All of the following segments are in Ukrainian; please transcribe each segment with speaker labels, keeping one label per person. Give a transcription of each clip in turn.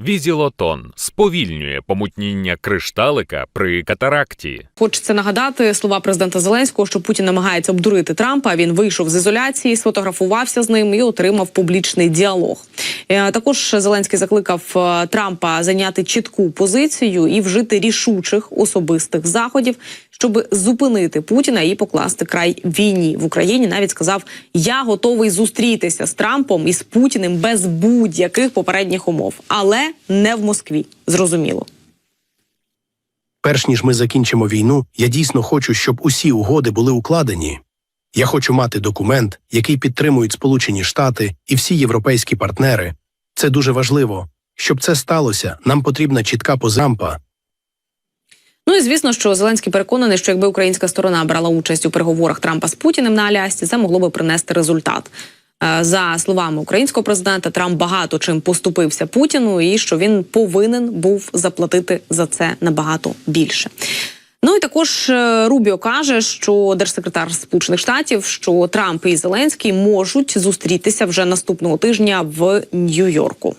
Speaker 1: Візілотон сповільнює помутніння кришталика при катаракті.
Speaker 2: Хочеться нагадати слова президента Зеленського, що Путін намагається обдурити Трампа. Він вийшов з ізоляції, сфотографувався з ним і отримав публічний діалог. Е, Також Зеленський закликав е, Трампа зайняти чітку позицію і вжити рішучих особистих заходів, щоб зупинити Путіна і покласти край війні в Україні. Навіть сказав: Я готовий зустрітися з Трампом і з Путіним без будь-яких попередніх умов, але не в Москві. Зрозуміло.
Speaker 3: Перш ніж ми закінчимо війну, я дійсно хочу, щоб усі угоди були укладені. Я хочу мати документ, який підтримують Сполучені Штати і всі європейські партнери. Це дуже важливо. Щоб це сталося, нам потрібна чітка позампа.
Speaker 2: Ну і звісно, що Зеленський переконаний, що якби українська сторона брала участь у переговорах Трампа з Путіним на Алясці, це могло би принести результат. Е, За словами українського президента, Трамп багато чим поступився Путіну, і що він повинен був заплатити за це набагато більше. Ну і також е, Рубіо каже, що держсекретар Сполучених Штатів, що Трамп і Зеленський можуть зустрітися вже наступного тижня в Нью-Йорку.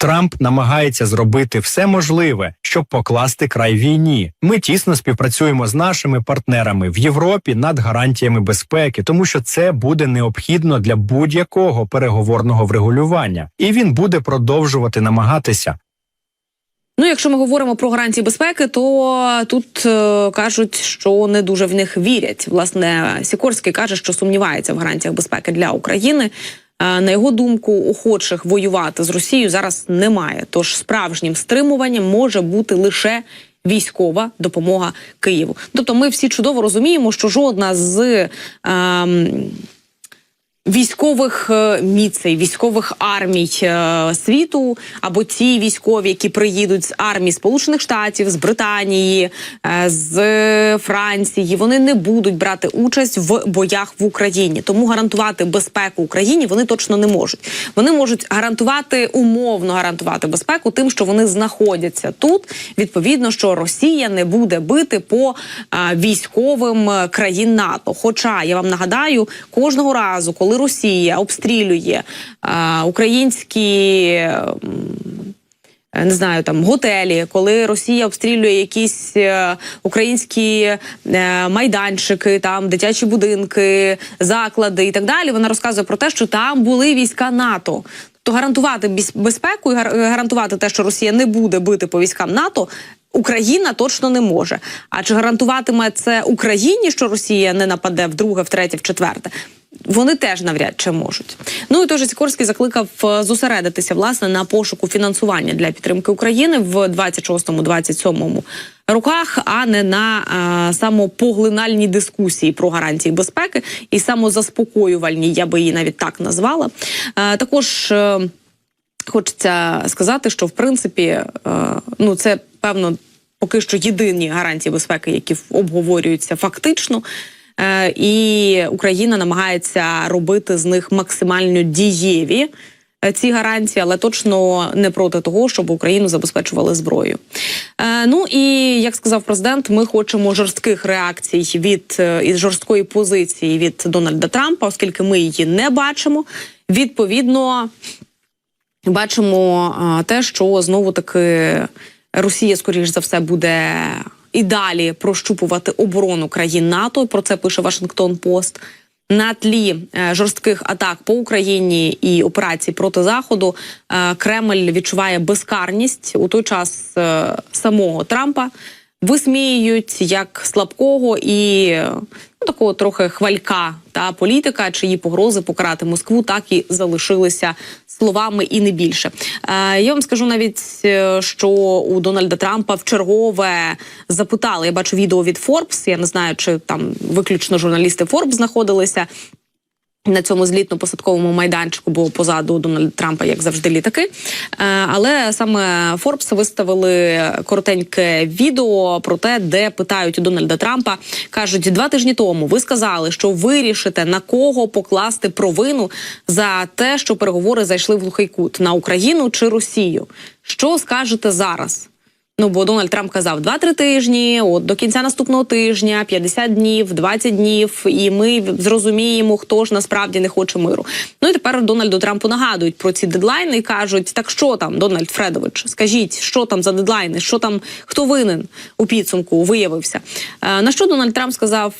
Speaker 4: Трамп намагається зробити все можливе, щоб покласти край війні. Ми тісно співпрацюємо з нашими партнерами в Європі над гарантіями безпеки, тому що це буде необхідно для будь-якого переговорного врегулювання, і він буде продовжувати намагатися.
Speaker 2: Ну, якщо ми говоримо про гарантії безпеки, то тут е, кажуть, що не дуже в них вірять. Власне, Сікорський каже, що сумнівається в гарантіях безпеки для України. На його думку, охочих воювати з Росією зараз немає. Тож справжнім стримуванням може бути лише військова допомога Києву. Тобто, ми всі чудово розуміємо, що жодна з. ем, Військових е, міцей, військових армій е, світу, або ті військові, які приїдуть з армії Сполучених Штатів, з Британії, е, з Франції, вони не будуть брати участь в боях в Україні. Тому гарантувати безпеку Україні вони точно не можуть. Вони можуть гарантувати умовно гарантувати безпеку тим, що вони знаходяться тут. Відповідно, що Росія не буде бити по військовим країн НАТО. Хоча я вам нагадаю, кожного разу, коли Росія обстрілює а, українські. Не знаю, там готелі, коли Росія обстрілює якісь е, українські е, майданчики, там дитячі будинки, заклади і так далі. Вона розказує про те, що там були війська НАТО. То гарантувати біз- безпеку і гар- гарантувати те, що Росія не буде бити по військам НАТО. Україна точно не може. А чи гарантуватиме це Україні, що Росія не нападе вдруге, втретє, вчетверте? Вони теж навряд чи можуть. Ну і той же Сікорський закликав е, зосередитися власне на пошуку фінансування для підтримки України в 26-27 роках, а не на е, самопоглинальні дискусії про гарантії безпеки і самозаспокоювальні, я би її навіть так назвала. Е, також. Е, Хочеться сказати, що в принципі, е, ну це певно поки що єдині гарантії безпеки, які обговорюються фактично. Е, І Україна намагається робити з них максимально дієві е, ці гарантії, але точно не проти того, щоб Україну забезпечували зброю. Е, Ну і як сказав президент, ми хочемо жорстких реакцій від е, і жорсткої позиції від Дональда Трампа, оскільки ми її не бачимо. Відповідно, бачимо те, що знову таки Росія, скоріш за все, буде і далі прощупувати оборону країн НАТО. Про це пише Вашингтон Пост. На тлі е, жорстких атак по Україні і операцій проти заходу е, Кремль відчуває безкарність у той час е, самого Трампа. Висміюють як слабкого і ну, такого трохи хвалька та політика, чиї погрози покарати Москву так і залишилися словами і не більше. Е, я вам скажу навіть, е, що у Дональда Трампа в чергове запитали. Я бачу відео від Forbes, Я не знаю, чи там виключно журналісти Forbes знаходилися. На цьому злітно-посадковому майданчику, бо позаду Дональда Трампа, як завжди, літаки. Е, Але саме Форбс виставили коротеньке відео про те, де питають Дональда Трампа. кажуть, два тижні тому ви сказали, що вирішите на кого покласти провину за те, що переговори зайшли в глухий кут на Україну чи Росію. Що скажете зараз? Ну бо Дональд Трамп казав 2-3 тижні, от до кінця наступного тижня, 50 днів, 20 днів, і ми зрозуміємо, хто ж насправді не хоче миру. Ну і тепер Дональду Трампу нагадують про ці дедлайни і кажуть: так що там, Дональд Фредович, скажіть, що там за дедлайни, що там, хто винен у підсумку виявився. Е, на що Дональд Трамп сказав: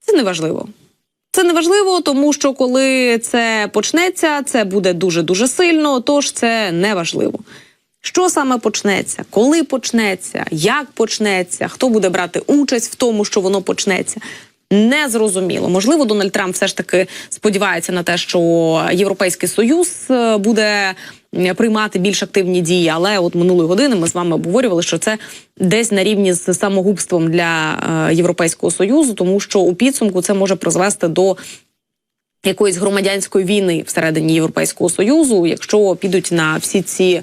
Speaker 2: це неважливо. Це неважливо, тому що коли це почнеться, це буде дуже дуже сильно. Тож це неважливо. Що саме почнеться, коли почнеться, як почнеться, хто буде брати участь в тому, що воно почнеться. Не зрозуміло. Можливо, Дональд Трамп все ж таки сподівається на те, що Європейський Союз е, буде приймати більш активні дії. Але от минулої години ми з вами обговорювали, що це десь на рівні з самогубством для е, Європейського союзу, тому що у підсумку це може призвести до якоїсь громадянської війни всередині Європейського союзу, якщо підуть на всі ці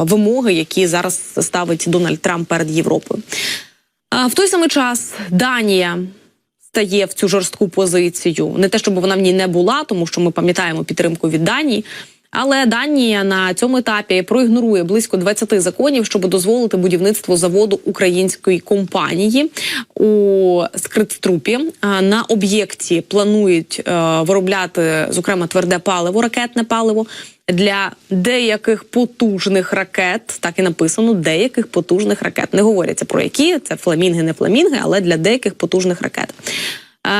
Speaker 2: вимоги, які зараз ставить Дональд Трамп перед Європою. А в той самий час Данія стає в цю жорстку позицію. Не те, щоб вона в ній не була, тому що ми пам'ятаємо підтримку від Данії. Але Данія на цьому етапі проігнорує близько 20 законів, щоб дозволити будівництво заводу української компанії у Скритструпі. На об'єкті планують е, виробляти зокрема тверде паливо, ракетне паливо для деяких потужних ракет. Так і написано: деяких потужних ракет. Не говоряться про які це фламінги, не фламінги, але для деяких потужних ракет.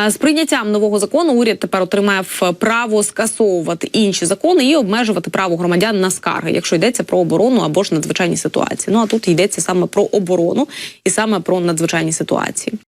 Speaker 2: З прийняттям нового закону уряд тепер отримав право скасовувати інші закони і обмежувати право громадян на скарги, якщо йдеться про оборону або ж надзвичайні ситуації. Ну а тут йдеться саме про оборону і саме про надзвичайні ситуації.